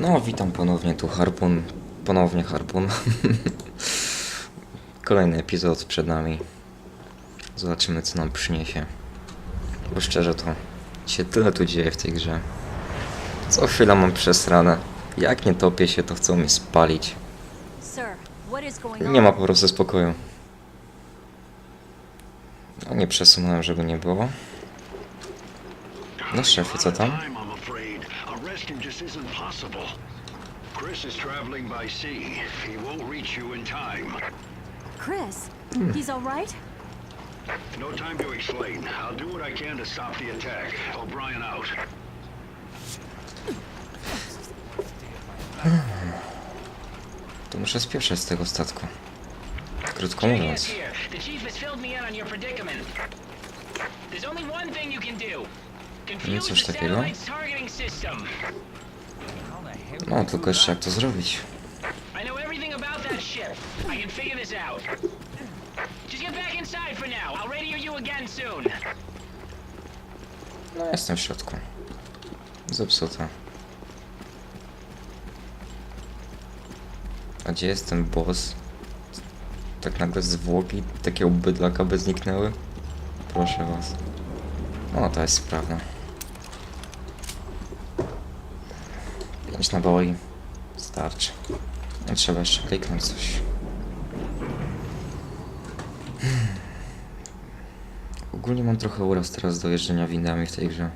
No, witam ponownie, tu Harpun. Ponownie Harpun. Kolejny epizod przed nami. Zobaczymy, co nam przyniesie. Bo szczerze to się tyle tu dzieje w tej grze. Co chwila mam przesrane. Jak nie topię się, to chcą mnie spalić. Sir, what is going on? Nie ma po prostu spokoju. No nie przesunąłem, żeby nie było. No szefie, co tam? Chris is traveling by sea. He won't reach you in time. Chris, he's all right? No time to explain. I'll do what I can to stop the attack. O'Brien out. To muszę spieszać z tego statku. Krótko mówiąc. The chief has filled me in on your predicament. There's only one thing you can do. Confuse coś takiego? No, tylko jeszcze jak to zrobić? No, jestem w środku. Zepsute. A gdzie jest ten boss? Tak nagle zwłoki takiego bydlaka by zniknęły? Proszę was. O, to jest sprawne. Pięć naboi. Starczy. Nie trzeba jeszcze kliknąć coś. Ogólnie mam trochę uraz teraz do jeżdżenia windami w tej grze.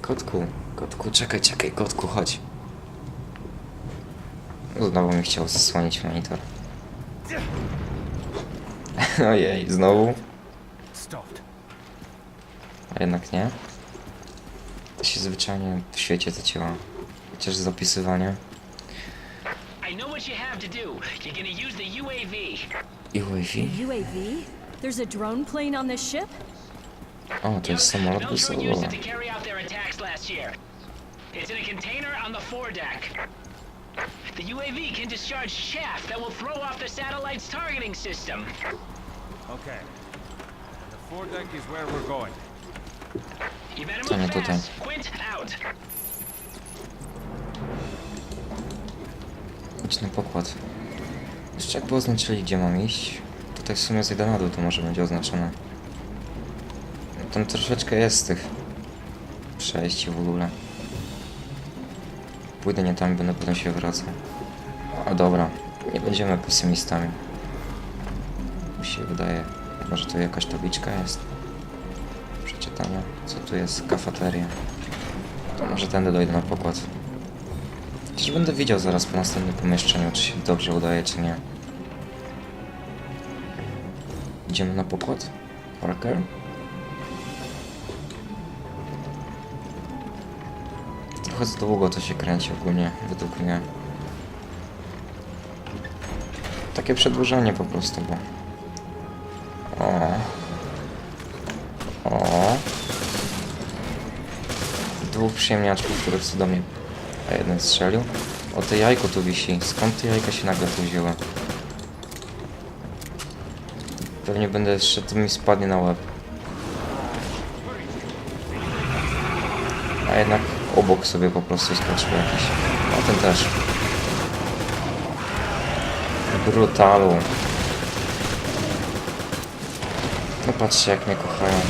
Kotku, kotku, czekaj, czekaj, kotku, chodź. Znowu mi chciał zasłonić monitor. Ojej, znowu? A jednak nie. Zwyczajnie w świecie zacięła. Chociaż zapisywanie. I know what you have to do. You're gonna use the UAV. I Wi-Fi? UAV? There's a drone plane on this ship? O, to jest samolot year. It's in a container on the foredeck. The UAV can discharge chaff that will throw off the satellite's targeting system. Okay. The foredeck is where we're going. Co nie tutaj? Idź na pokład. Jeszcze jakby oznaczyli, gdzie mam iść. Tutaj w sumie zejdę na dół, to może będzie oznaczone. Tam troszeczkę jest tych przejść w ogóle. Pójdę nie tam i będę potem się wracał. A dobra, nie będziemy pesymistami. Mi się wydaje, może tu jakaś tabliczka jest. Przeczytania. Co tu jest? Kafeteria. To może tędy dojdę na pokład. Chociaż będę widział zaraz po następnym pomieszczeniu, czy się dobrze udaje, czy nie. Idziemy na pokład? Parker? Trochę za długo to się kręci ogólnie, według mnie. Takie przedłużenie po prostu, bo... O. Dwóch przyjemniaczków, których co do mnie a jeden strzelił. O, to jajko tu wisi. Skąd te jajka się nagle tu wzięły? Pewnie będę jeszcze, to mi spadnie na łeb. A jednak obok sobie po prostu skoczył jakiś. O, ten też. Brutalu. No patrzcie jak mnie kochają.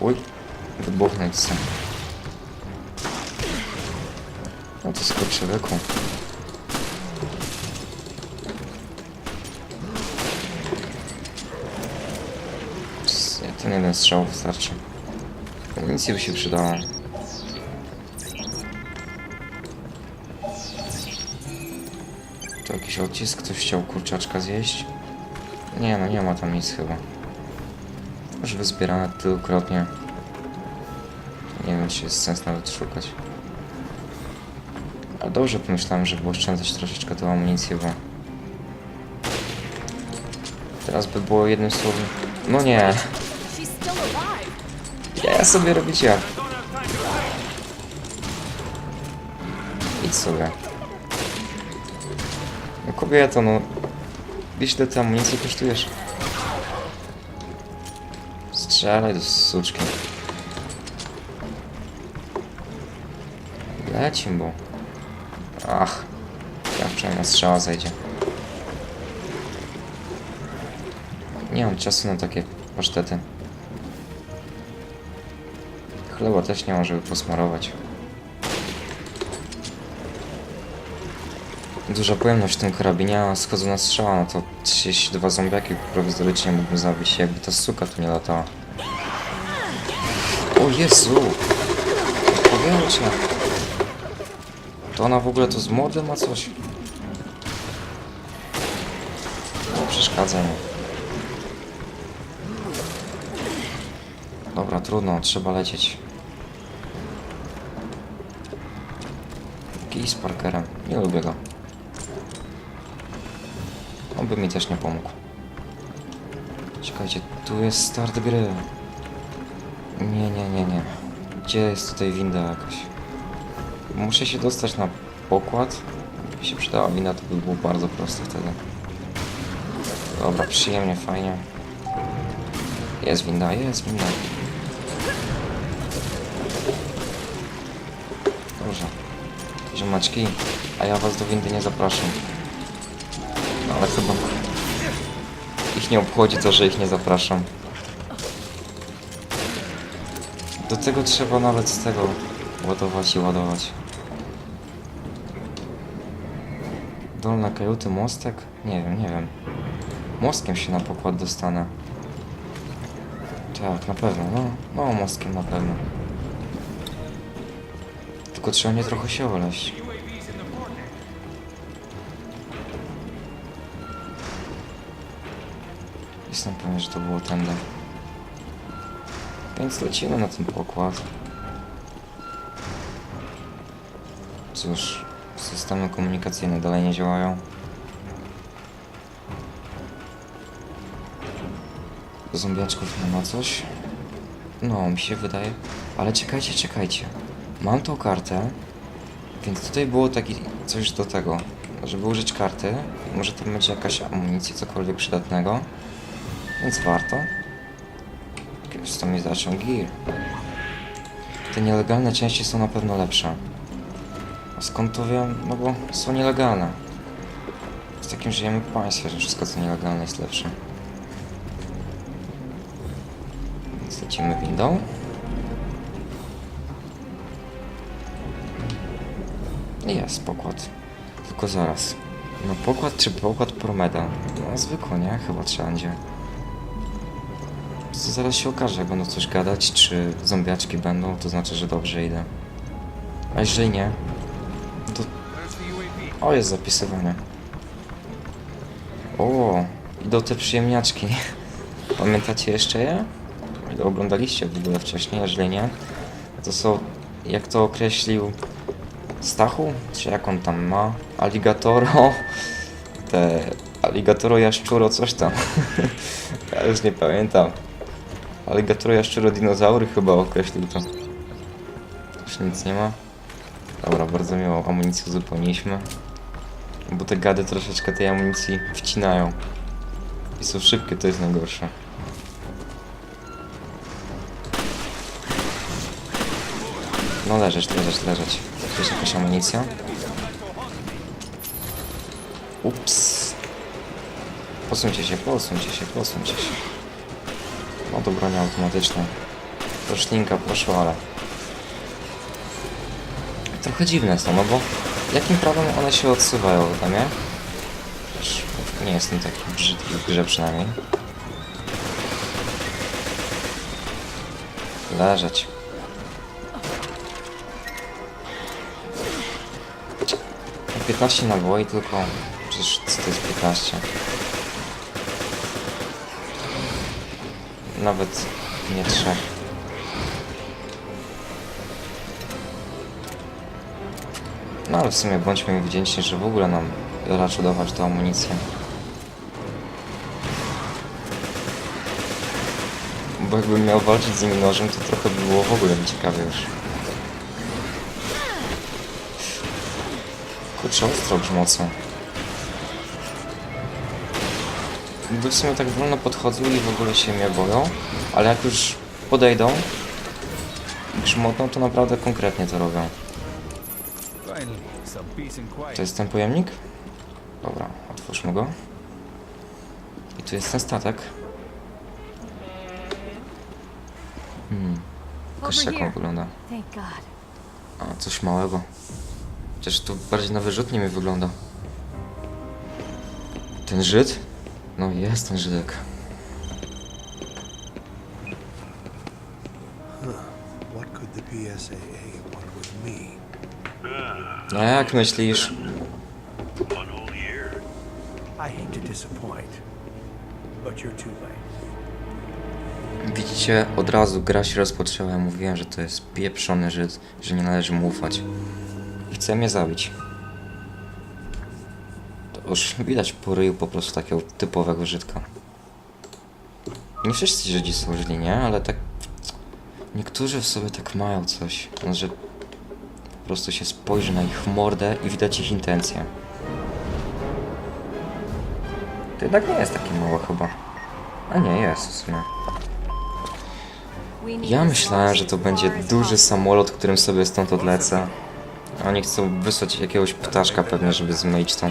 Uj, wybuchnąć chcę. No to skurczybyku. Ps, Ten jeden strzał wystarczy. Amunicji by się przydała. To jakiś odcisk? Ktoś chciał kurczaczka zjeść? Nie no, nie ma tam nic chyba. Już wyzbierane tylukrotnie. Nie wiem, czy jest sens nawet szukać. To dobrze pomyślałem, żeby oszczędzać troszeczkę tą amunicję, bo... Teraz by było jednym słowem... No nie! Ja sobie robić ja. Idź sobie. No kobieto, no... Wiesz, ile amunicję kosztujesz? Strzelaj do suczki. Lecim, bo... Ach. Przynajmniej strzała zejdzie. Nie mam czasu na takie pasztety. Chleba też nie mam, żeby posmarować. Duża pojemność w tym karabinie, a schodzą na strzała, no to 32 zombiaki prowizorycznie mógłbym zabić, jakby ta suka tu nie latała. O Jezu! Powietrze! To ona w ogóle to z młody ma coś? No, przeszkadza mi. Dobra, trudno, trzeba lecieć. Kij z Parkerem, nie lubię go. On by mi też nie pomógł. Czekajcie, tu jest start gry. Nie, nie, nie, nie. Gdzie jest tutaj winda jakaś? Muszę się dostać na pokład. Gdyby się przydała winda, to by było bardzo proste wtedy. Dobra, przyjemnie, fajnie. Jest winda, jest winda. Dobrze. Ziomeczki, a ja was do windy nie zapraszam. No, ale chyba ich nie obchodzi to, że ich nie zapraszam. Do tego trzeba nawet z tego ładować i ładować. Dolna kajuty, mostek? Nie wiem, nie wiem. Mostkiem się na pokład dostanę. Tak, na pewno, no. No, mostkiem na pewno. Tylko trzeba nie trochę się oleść. Jestem pewien, że to było tędy. Więc lecimy na ten pokład. Cóż, systemy komunikacyjne dalej nie działają. Zombiaczków nie ma coś? No, mi się wydaje. Ale czekajcie, czekajcie. Mam tą kartę, więc tutaj było taki coś do tego, żeby użyć karty. Może tam będzie jakaś amunicja, cokolwiek przydatnego. Więc warto. Kiedyś to mi zaczął gear. Te nielegalne części są na pewno lepsze. Skąd to wiem? No bo są nielegalne. W takim żyjemy państwie, że wszystko co nielegalne jest lepsze. Więc lecimy windą. Jest pokład. Tylko zaraz. No pokład czy pokład Promeda? No zwykły, nie? Chyba trzeba będzie. To zaraz się okaże, jak będą coś gadać, czy zombiaczki będą, to znaczy, że dobrze idę. A jeżeli nie. O, jest zapisywanie. O, idą te przyjemniaczki. Pamiętacie jeszcze je? Oglądaliście w ogóle wcześniej, jeżeli nie, to są, jak to określił Stachu, czy jak on tam ma, aligatoro, te aligatoro jaszczuro, coś tam. ja już nie pamiętam. Aligatoro jaszczuro dinozaury chyba określił to. Już nic nie ma. Dobra, bardzo miło, amunicję uzupełniliśmy. Bo te gady troszeczkę tej amunicji wcinają. I są szybkie, to jest najgorsze. No leżeć, leżeć, leżeć. Jest jakaś amunicja. Ups. Posuńcie się, posuńcie się, posuńcie się. No to broń automatyczna. Roślinka poszła, ale... Trochę dziwne są, no bo... Jakim prawem one się odsuwają tam, nie? Też nie jestem taki brzydki w grze przynajmniej. Leżeć. No 15 naboi tylko. Przecież co to jest 15? Nawet nie trzech. No ale w sumie bądźmy im wdzięczni, że w ogóle nam raczył dawać tę amunicję. Bo jakbym miał walczyć z nimi nożem, to trochę by było w ogóle ciekawe już. Kurczę, ostro grzmocą. Gdy w sumie tak wolno podchodzą i w ogóle się mnie boją, ale jak już podejdą grzmotną, to naprawdę konkretnie to robią. To jest ten pojemnik? Dobra, otwórzmy go. I tu jest ten statek. Hmm, jakoś Over tak on wygląda. A, coś małego. Chociaż tu bardziej na wyrzutnie mi wygląda. Ten Żyd? No jest ten Żydek. A jak myślisz? Widzicie, od razu gra się rozpoczęła. Ja mówiłem, że to jest pieprzony Żyd, że nie należy mu ufać. I chce mnie zabić. To już widać po ryju po prostu takiego typowego Żydka. Nie wszyscy Żydzi są źli, nie? Ale tak... Niektórzy w sobie tak mają coś, no, że prostu się spojrzy na ich mordę i widać ich intencje. To jednak nie jest takie małe chyba. A nie, jest w sumie. Ja myślałem, że to będzie duży samolot, którym sobie stąd odlecę. A Oni chcą wysłać jakiegoś ptaszka pewnie, żeby zmylić to.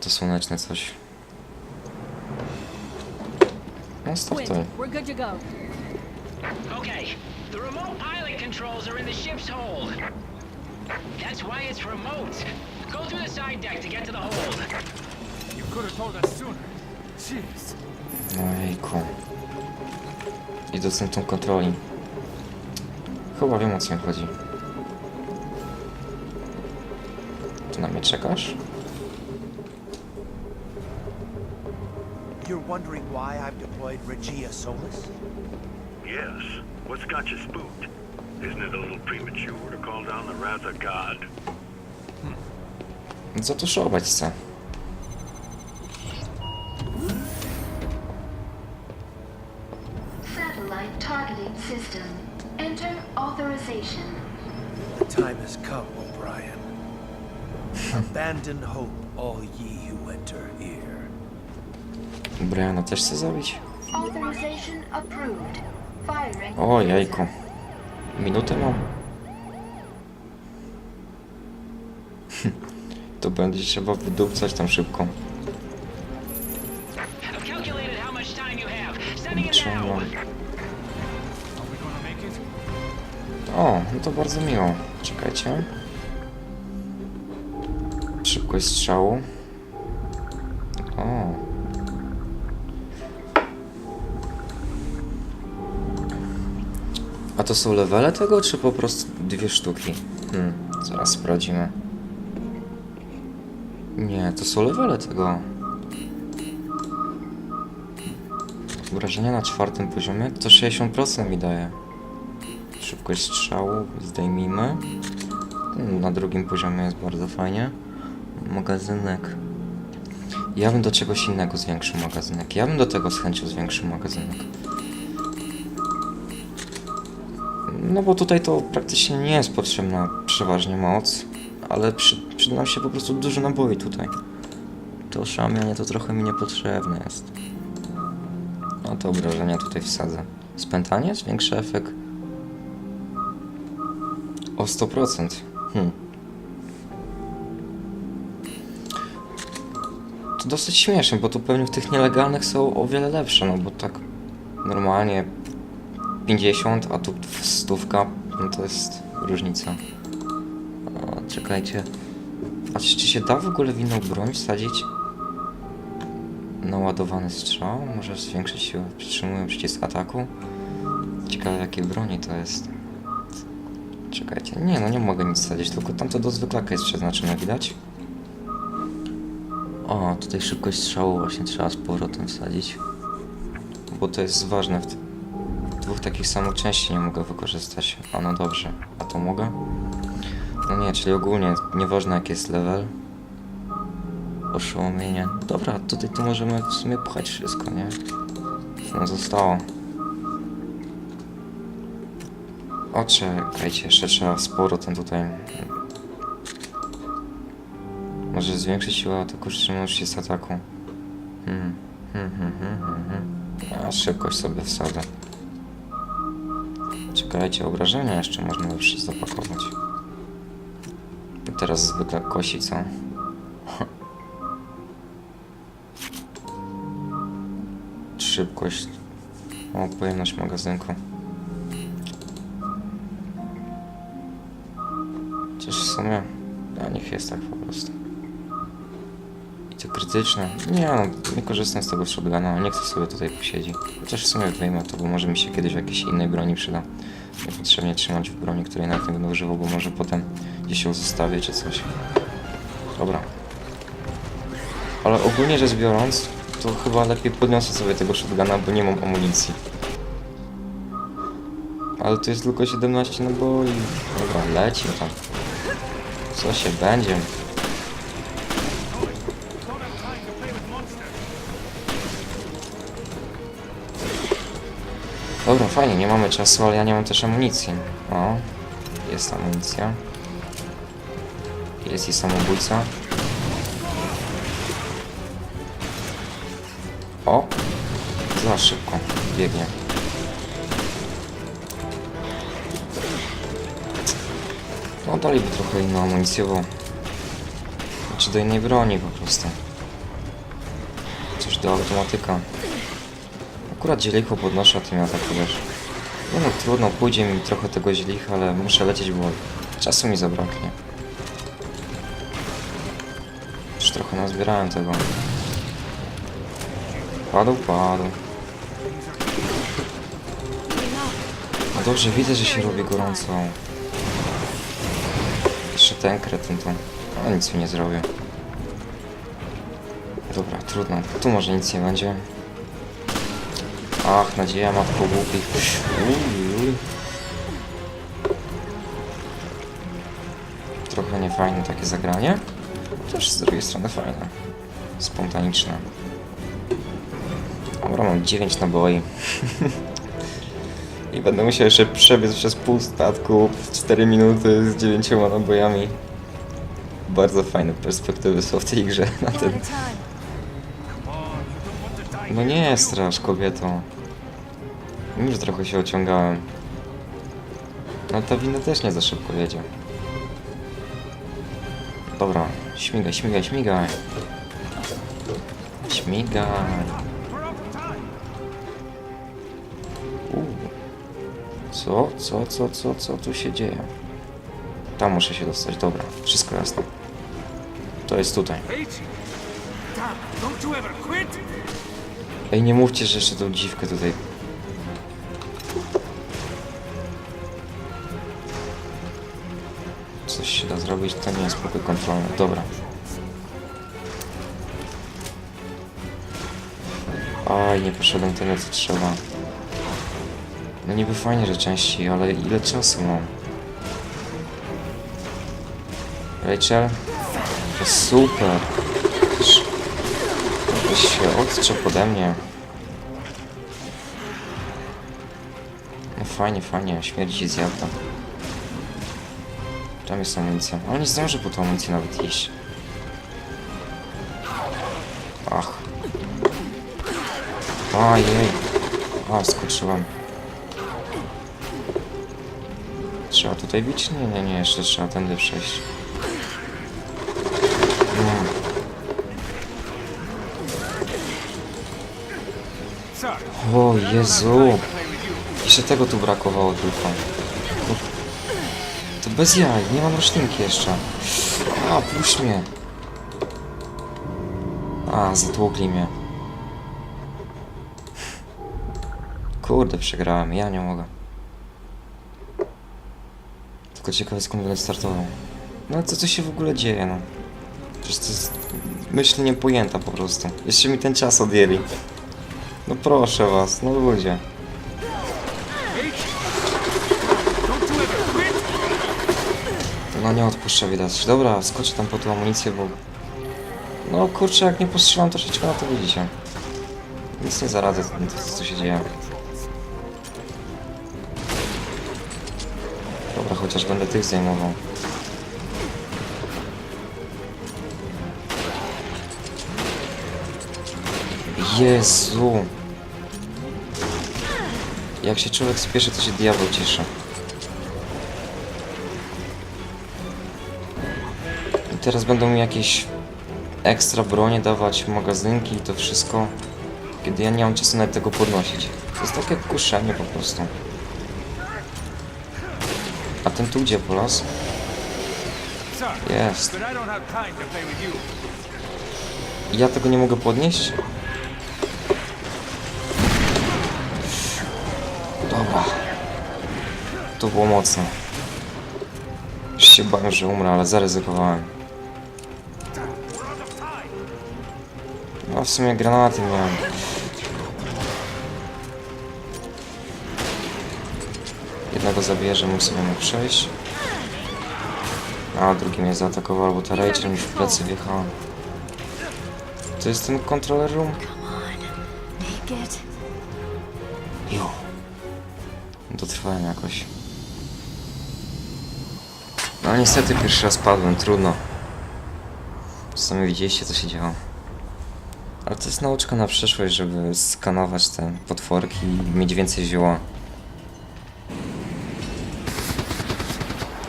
To słoneczne coś. No startuj. We're good to go. Okay, the remote pilot controls are in the ship's hold. That's why it's remote. Go through the side deck to get to the hold. You could have told us sooner. Jeez. Ojejku. I do centrum kontroli. Chyba wiem o co mi chodzi. Tu na mnie czekasz? You're wondering why I've deployed Regia Solis? Yes. What's got you spooked? Isn't it a little premature to call down the wrath of God? Hmm. Zatuszować chcę. Satellite targeting system. Enter authorization. The time has come, O'Brien. Hmm. Abandon hope, all ye who enter here. Briana też chcę zabić? Authorization approved. O jajku. Minutę mam. to będzie trzeba wydupcać tam szybko. It? O, no to bardzo miło. Czekajcie. Szybkość strzału. O. A to są levele tego, czy po prostu dwie sztuki? Hmm, zaraz sprawdzimy. Nie, to są levele tego. Wrażenia na czwartym poziomie to 60% mi daje. Szybkość strzału zdejmijmy. Mm, Na drugim poziomie jest bardzo fajnie. Magazynek. Ja bym do czegoś innego zwiększył magazynek. Ja bym do tego z chęcią zwiększył magazynek. No bo tutaj to praktycznie nie jest potrzebna przeważnie moc, ale przy, przyda nam się po prostu dużo naboi tutaj. To oszamianie to trochę mi niepotrzebne jest. No to obrażenia tutaj wsadzę. Spętanie? Zwiększy efekt o 100%. Hmm. To dosyć śmieszne, bo tu pewnie w tych nielegalnych są o wiele lepsze, no bo tak normalnie 50, a tu stówka, no to jest różnica. O, czekajcie. A czy, się da w ogóle w inną broń wsadzić? Naładowany strzał? Może zwiększyć siłę przytrzymują przycisk ataku? Ciekawe jakie broni to jest. Czekajcie, nie no nie mogę nic wsadzić, tylko tamto do zwyklaka jest przeznaczone, widać? O, tutaj szybkość strzału właśnie trzeba z powrotem wsadzić. Bo to jest ważne, w, w dwóch takich samych części nie mogę wykorzystać. A no dobrze, a to mogę? No nie, czyli ogólnie, nieważne jaki jest level. Oszołomienie. Dobra, tutaj to możemy w sumie pchać wszystko, nie? Nam zostało? O, czekajcie, jeszcze trzeba sporo ten tutaj... Może zwiększyć siłę ataku, czy jest ataku? Hmm, hmm, hmm, hmm, hmm, hmm. A szybkość sobie wsadzę. Czekaj. Czekajcie, obrażenia jeszcze można lepsze zapakować. I teraz zwykle kosi, co? Szybkość. O, pojemność magazynku. Chociaż w sumie... A niech jest tak po prostu. Nie no, nie korzystam z tego shotguna, nie chcę sobie tutaj posiedzieć. Chociaż w sumie wyjmę to, bo może mi się kiedyś w jakiejś innej broni przyda. Niepotrzebnie trzymać w broni, której nawet nie będę używał, bo może potem gdzieś ją zostawię czy coś. Dobra. Ale ogólnie rzecz biorąc, to chyba lepiej podniosę sobie tego shotguna, bo nie mam amunicji. Ale to jest tylko 17 naboi. Dobra, leci tam. Co się będzie? Fajnie, nie mamy czasu, ale ja nie mam też amunicji. O, jest amunicja. Jest i samobójca. O! Za szybko biegnie. No daliby trochę inną amunicję, bo... Czy do innej broni po prostu. Coś do automatyka. Akurat zielicho podnoszę, a ty mnie atakujesz. Nie no, trudno, pójdzie mi trochę tego zielicha, ale muszę lecieć, bo czasu mi zabraknie. Już trochę nazbierałem tego. Padł, padł. No dobrze, widzę, że się robi gorąco. Jeszcze ten kretyn tu. Ale nic mi nie zrobię. Dobra, trudno. Tu może nic nie będzie. Ach, nadzieja matko głupich. Trochę niefajne takie zagranie. Też z drugiej strony fajne. Spontaniczne. Dobra, mam 9 naboi. I będę musiał jeszcze przebiec przez pół statku w 4 minuty z 9 nabojami. Bardzo fajne perspektywy są w tej grze na ten no nie strasz, kobieto. Już trochę się ociągałem. No ta wina też nie za szybko jedzie. Dobra, śmigaj, śmigaj, śmigaj. Śmigaj. U. Co, co, co, co, co tu się dzieje? Tam muszę się dostać, dobra, wszystko jasne. To jest tutaj. Quit? Ej, nie mówcie, że jeszcze tą dziwkę tutaj. Się da zrobić, to nie jest pokój kontrolny. Dobra. Aj, nie poszedłem tyle, co trzeba. No niby fajnie, że częściej, ale ile czasu mam? Rachel? To super. Weź się odczep ode mnie. No fajnie, fajnie, śmierci zjadła. Tam jest amunicja. Ale nie zdążę po tą amunicję nawet iść. Ach. Ojej. A, skoczyłem. Trzeba tutaj bić? Nie, nie, nie, jeszcze trzeba tędy przejść. O Jezu! Jeszcze tego tu brakowało tylko. To bez jaj, nie mam roślinki jeszcze. A, puść mnie. A, zatłukli mnie. Kurde, przegrałem, ja nie mogę. Tylko ciekawe skąd będę startował. No ale co, co się w ogóle dzieje, no? Przecież to jest myśl niepojęta po prostu. Jeszcze mi ten czas odjęli. No proszę was, no ludzie. No nie odpuszcza widać. Dobra, skoczę tam po tą amunicję, bo... No kurczę, jak nie postrzelam troszeczkę, no to widzicie. Nic nie zaradzę, to, co się dzieje. Dobra, chociaż będę tych zajmował. Jezu! Jak się człowiek spieszy, to się diabeł cieszy. Teraz będą mi jakieś ekstra bronie dawać, magazynki i to wszystko, kiedy ja nie mam czasu nawet tego podnosić. To jest takie kuszenie po prostu. A ten tu gdzie po las? Sorry, Jest. Ja tego nie mogę podnieść? Dobra. To było mocne. Już się bałem, że umrę, ale zaryzykowałem. W sumie granaty miałem. Jednego zabiję, że mógł sobie mógł przejść. A drugi mnie zaatakował, bo ta Rachel mi w plecy wjechała. To jest ten controller room? Jo. Dotrwałem jakoś. No niestety pierwszy raz padłem, trudno. Sami widzieliście co się działo. Ale to jest nauczka na przyszłość, żeby skanować te potworki i mieć więcej zioła.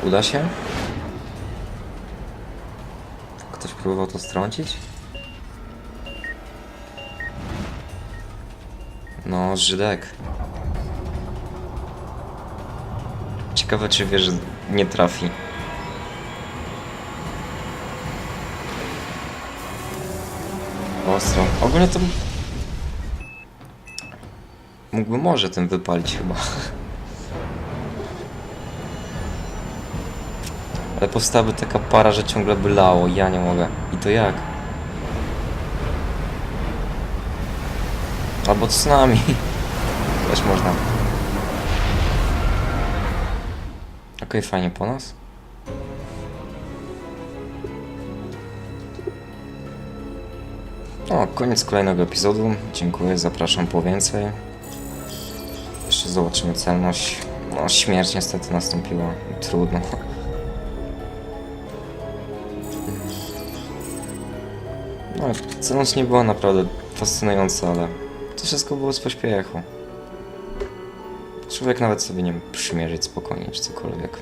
Uda się? Ktoś próbował to strącić? No, Żydek. Ciekawe, czy wie, że nie trafi. Ostro. Ogólnie to... Mógłby może tym wypalić chyba. Ale powstałaby taka para, że ciągle by lało. Ja nie mogę. I to jak? Albo tsunami. Też można. Okej, fajnie po nas. Koniec kolejnego epizodu. Dziękuję, zapraszam po więcej. Jeszcze zobaczymy celność. No, śmierć niestety nastąpiła. Trudno. No, celność nie była naprawdę fascynująca, ale to wszystko było z pośpiechu. Człowiek nawet sobie nie przymierzyć spokojnie, czy cokolwiek.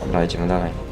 Dobra, idziemy dalej.